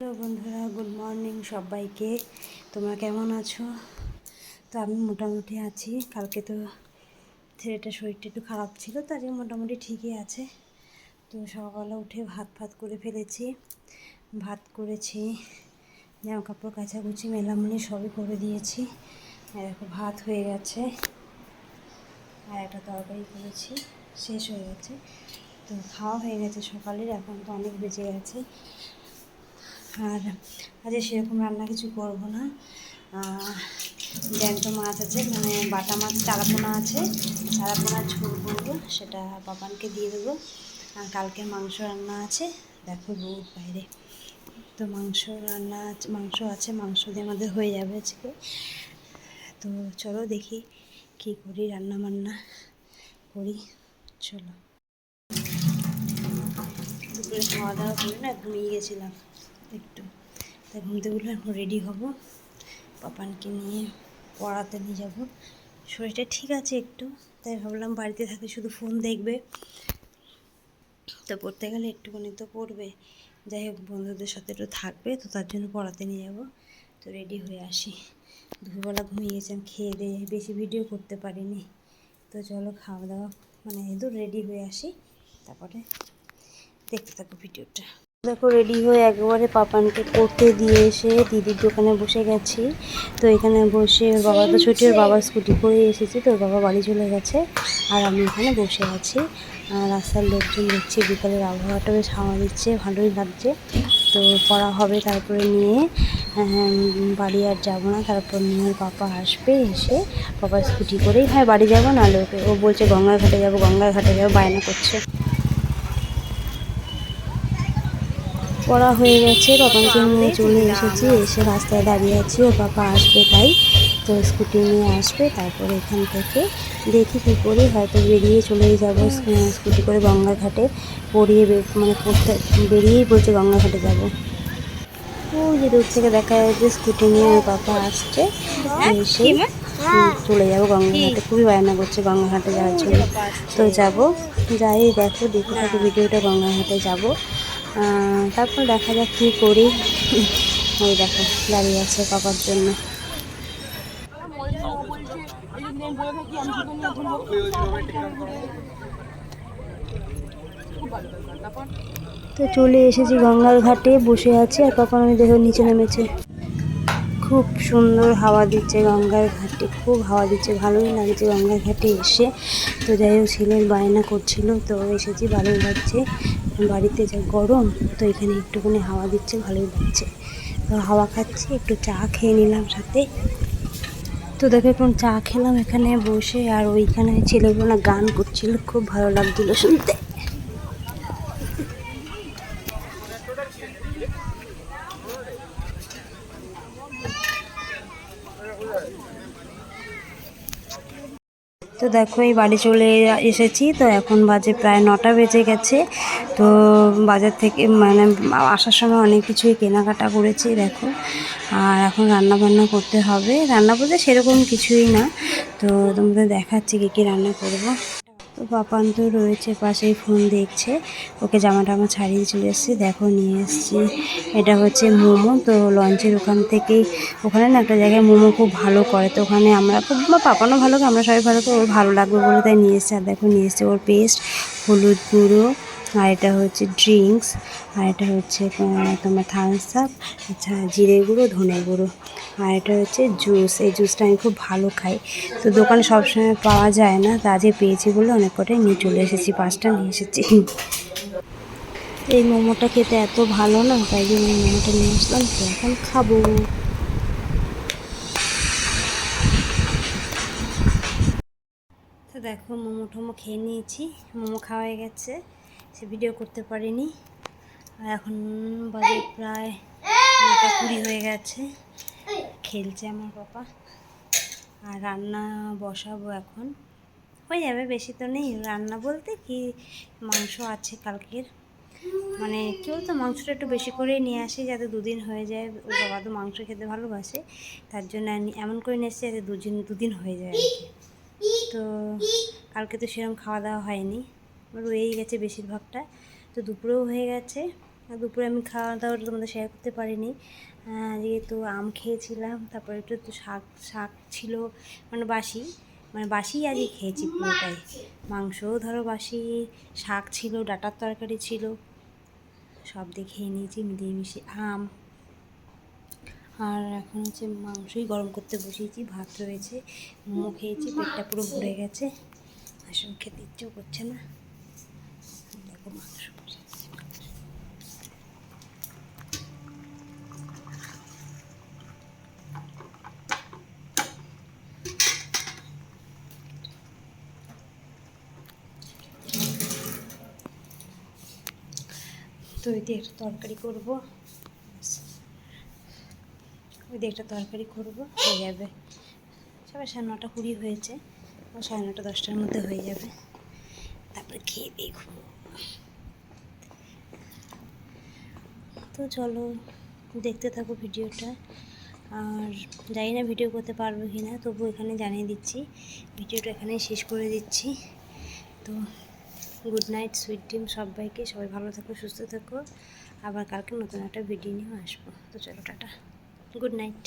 Hello বন্ধুরা, good morning সবাইকে। তোমরা কেমন আছো? তো আমি মোটামুটি আছি। কালকে তো ছেলেটার শরীরটা একটু খারাপ ছিল, তার মোটামুটি ঠিকই আছে। তো সকালে উঠে ভাত ফাত করে ফেলেছি। ভাত করেছি, জামা কাপড় কাচাকুচি মেলামুলি সবই করে দিয়েছি। আর দেখো ভাত হয়ে গেছে, আর একটা তরকারি করেছি, শেষ হয়ে গেছে। তো খাওয়া হয়ে গেছে সকালের, এখন তো অনেক বেজে গেছে। আর আজকে সেরকম রান্না কিছু করব না। জ্যান্ত মাছ আছে মানে বাটা মাছ, চারাপোনা আছে। চারাপোনা ঝোল করব, সেটা বাবানকে দিয়ে দেবো। আর কালকে মাংস রান্না আছে, দেখো রোদ বাইরে। তো মাংস রান্না আছে, মাংস আছে, মাংস দিয়ে আমাদের হয়ে যাবে আজকে। তো চলো দেখি কী করি, রান্না বান্না করি, চলো। দুপুরে খাওয়া দাওয়া করে না, ঘুমিয়ে গেছিলাম। একটু। তাই ঘুম থেকে উঠলে এখন রেডি হব। পাপানকে নিয়ে পড়াতে নিয়ে যাব। শরীরটা ঠিক আছে একটু, তাই ভাবলাম বাড়িতে থাকে শুধু ফোন দেখবে। তো পড়তে গেলে একটুখানি তো পড়বে। যাই হোক, বন্ধুদের সাথে একটু থাকবে, তো তার জন্য পড়াতে নিয়ে যাব। তো রেডি হয়ে আসি। দুপুরবেলা ঘুমিয়ে গেছিলাম খেয়ে দিয়ে বেশি ভিডিও করতে পারিনি। তো চলো খাওয়া দাওয়া মানে এদু রেডি হয়ে আসি। তারপরে দেখতে থাকো ভিডিওটা দেখো রেডি হয়ে একেবারে পাপানকে পড়তে দিয়ে এসে দিদির দোকানে বসে গেছি। তো এখানে বসে বাবা তো ছুটি ওর বাবা স্কুটি করে এসেছি তো বাবা বাড়ি চলে গেছে আর আমি এখানে বসে আছি। রাস্তার লোকজন দেখছি বিকালের আবহাওয়াটা বেশ হাওয়া দিচ্ছে ভালোই লাগছে। তো পড়া হবে তারপরে নিয়ে হ্যাঁ, বাড়ি আর যাব না। তারপর নিয়ে পাপা আসবে এসে পাপা স্কুটি করেই হয় বাড়ি যাব না লোকে ও বলছে গঙ্গার ঘাটে যাব গঙ্গার ঘাটে যাব বায়না করছে। পড়া হয়ে গেছে পাপাকে নিয়ে চলে এসেছি, এসে রাস্তায় দাঁড়িয়ে আছি ও পাপা আসবে তাই। তো স্কুটি নিয়ে আসবে, তারপরে এখান থেকে দেখি কী করি, হয়তো বেরিয়ে চলেই যাব স্কুটি করে গঙ্গাঘাটে পড়িয়ে মানে পড়তে, বেরিয়েই বলছে গঙ্গাঘাটে যাব। ওই যে দূর থেকে দেখা যাচ্ছে স্কুটি নিয়ে ওর পাপা আসছে, এসে চলে যাব গঙ্গাঘাটে। খুবই বায়না করছে গঙ্গাঘাটে যাওয়ার জন্য। তো যাব, যাই দেখো, দেখে থাকো ভিডিওটা গঙ্গাঘাটে যাব। তারপর দেখা যাক কী করি। ওই দেখো, দাঁড়িয়ে আছে পাপার জন্য। তো চলে এসেছি গঙ্গার ঘাটে, বসে আছি আর কখন আমি দেখো নিচে নেমেছে। খুব সুন্দর হাওয়া দিচ্ছে গঙ্গার ঘাটে, খুব হাওয়া দিচ্ছে, ভালোই লাগছে গঙ্গার ঘাটে এসে। তো যাই হোক, ছেলের বায়না করছিল, তো এসেছি, ভালোই লাগছে। বাড়িতে যা গরম, তো এখানে একটুখানি হাওয়া দিচ্ছে, ভালোই লাগছে। তো হাওয়া খাচ্ছি, একটু চা খেয়ে নিলাম সাথে। তো দেখো, এখন চা খেলাম এখানে বসে, আর ওইখানে ছেলেগুলো গান করছিল, খুব ভালো লাগছিল শুনতে। তো দেখো, এই বাড়ি চলে এসেছি। তো এখন বাজে প্রায় নটা বেজে গেছে। তো বাজার থেকে মানে আসার সময় অনেক কিছুই কেনাকাটা করেছি, দেখো। আর এখন রান্না বান্না করতে হবে। রান্না বলতে সেরকম কিছুই না। তো তোমাদের দেখাচ্ছি কী কী রান্না করব। তো পাপান তো রয়েছে, পাশেই ফোন দেখছে। ওকে জামা টামা ছাড়িয়ে চলে এসেছি, দেখো নিয়ে এসেছি। এটা হচ্ছে মোমো, তো লঞ্চের ওখান থেকেই, ওখানে না একটা জায়গায় মোমো খুব ভালো করে, তো ওখানে আমরা খুব বা পাপানও ভালো, আমরা সবাই ভালো, তো ওর ভালো লাগবে বলে তাই নিয়ে এসছি। আর দেখো নিয়ে এসছে ওর পেস্ট হলুদ গুঁড়ো আর এটা হচ্ছে ড্রিঙ্কস, আর এটা হচ্ছে তোমার থামস আপ আচ্ছা জিরে গুঁড়ো, ধনে গুঁড়ো, আর এটা হচ্ছে জুস। এই জুসটা আমি খুব ভালো খাই। তো দোকানে সবসময় পাওয়া যায় না, তা আজকে পেয়েছি বলে অনেক কটাই নিয়ে চলে এসেছি, পাঁচটা নিয়ে এসেছি। এই মোমোটা খেতে এত ভালো না, তাই জন্য এই মোমোটা নিয়ে আসলাম, তো এখন খাব। তো দেখো, মোমো টোমো খেয়ে নিয়েছি, মোমো খাওয়া হয়ে গেছে। সে ভিডিও করতে পারিনি। আর এখন বাজে প্রায় নটা কুড়ি হয়ে গেছে। খেলছে আমার পাপা। আর রান্না বসাবো এখন। হয়ে যাবে বেশি তো নেই। রান্না বলতে কি মাংস আছে কালকের। মানে কী বলতো মাংসটা একটু বেশি করেই নিয়ে আসি যাতে দুদিন হয়ে যায়। ওর বাবা তো মাংস খেতে ভালোবাসে। তার জন্য এমন করে নিয়ে এসেছি যাতে দুদিন দুদিন হয়ে যায় আর কি। তো কালকে তো সেরকম খাওয়া দাওয়া হয়নি। রয়েই গেছে বেশিরভাগটা। তো দুপুরেও হয়ে গেছে। আর দুপুরে আমি খাওয়া দাওয়াটা তোমাদের শেয়ার করতে পারিনি। যেহেতু আম খেয়েছিলাম, তারপরে একটু একটু শাক শাক ছিল মানে বাসি মানে বাসি আজই খেয়েছি পুরোটাই। মাংসও ধরো বাসি, শাক ছিল, ডাটার তরকারি ছিল, সব দিয়ে খেয়ে নিয়েছি, মিলিয়ে মিশিয়ে আম। আর এখন হচ্ছে মাংসই গরম করতে বসিয়েছি, ভাত রয়েছে, মোমো খেয়েছি, পেটটা পুরো ভরে গেছে। আসলে খেতে ইচ্ছেও করছে না। দেখো তো দিয়ে একটা তরকারি করব। ওই দিয়ে একটা তরকারি করব, হয়ে যাবে। সবাই সাড়ে নটা কুড়ি হয়েছে, সাড়ে নটা দশটার মধ্যে হয়ে যাবে। তারপরে খেয়ে দিয়ে ঘুমো তো চলো দেখতে থাকো ভিডিওটা। আর জানি না ভিডিও করতে পারব কি না, তবু এখানে জানিয়ে দিচ্ছি। ভিডিওটা এখানে শেষ করে দিচ্ছি। তো গুড নাইট সুইট ডিম সবাইকে। সবাই ভালো থাকো, সুস্থ থাকো। আবার কালকে নতুন একটা ভিডিও নিয়ে আসব। তো চলো টাটা। Good night